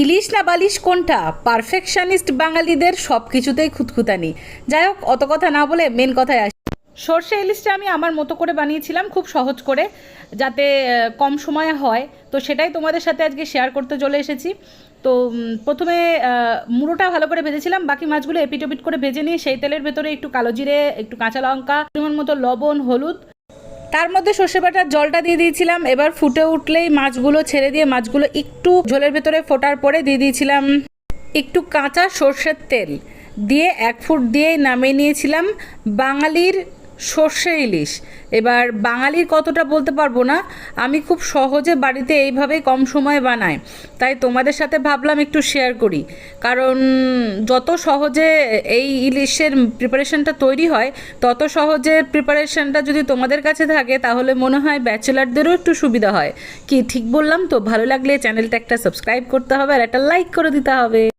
ইলিশ না বালিশ কোনটা? পারফেকশনিস্ট বাঙালিদের সব কিছুতেই খুঁতখুতানি। যাই হোক, অত কথা না বলে মেন কথায় আসি। সর্ষে ইলিশটা আমি আমার মতো করে বানিয়েছিলাম, খুব সহজ করে, যাতে কম সময়ে হয়। তো সেটাই তোমাদের সাথে আজকে শেয়ার করতে চলে এসেছি। তো প্রথমে মুড়োটা ভালো করে ভেজেছিলাম। বাকি মাছগুলো এপিটোপিট করে ভেজে নিয়ে সেই তেলের ভেতরে একটু কালো জিরে, একটু কাঁচা লঙ্কা, পরিমাণ মতো লবণ, হলুদ তার মধ্যে সর্ষে বাটার জলটা দিয়ে দিয়েছিলাম। এবার ফুটে উঠলেই মাছগুলো ছেড়ে দিয়ে মাছগুলো একটু ঝোলের ভেতরে ফোটার পরে দিয়ে দিয়েছিলাম একটু কাঁচা সর্ষের তেল। দিয়ে এক ফুট দিয়ে নামিয়ে নিয়েছিলাম। বাঙালির সর্ষে ইলিশ। এবার বাঙালির কতটা বলতে পারব না? আমি খুব সহজে বাড়িতে এইভাবেই কম সময়ে বানাই। তাই তোমাদের সাথে ভাবলাম একটু শেয়ার করি। কারণ যত সহজে এই ইলিশের প্রিপারেশনটা তৈরি হয়, তত সহজে প্রিপারেশনটা যদি তোমাদের কাছে থাকে, তাহলে মনে হয় ব্যাচেলারদেরও একটু সুবিধা হয়। কি ঠিক বললাম তো? ভালো লাগলে চ্যানেলটা একটা সাবস্ক্রাইব করতে হবে আর একটা লাইক করে দিতে হবে।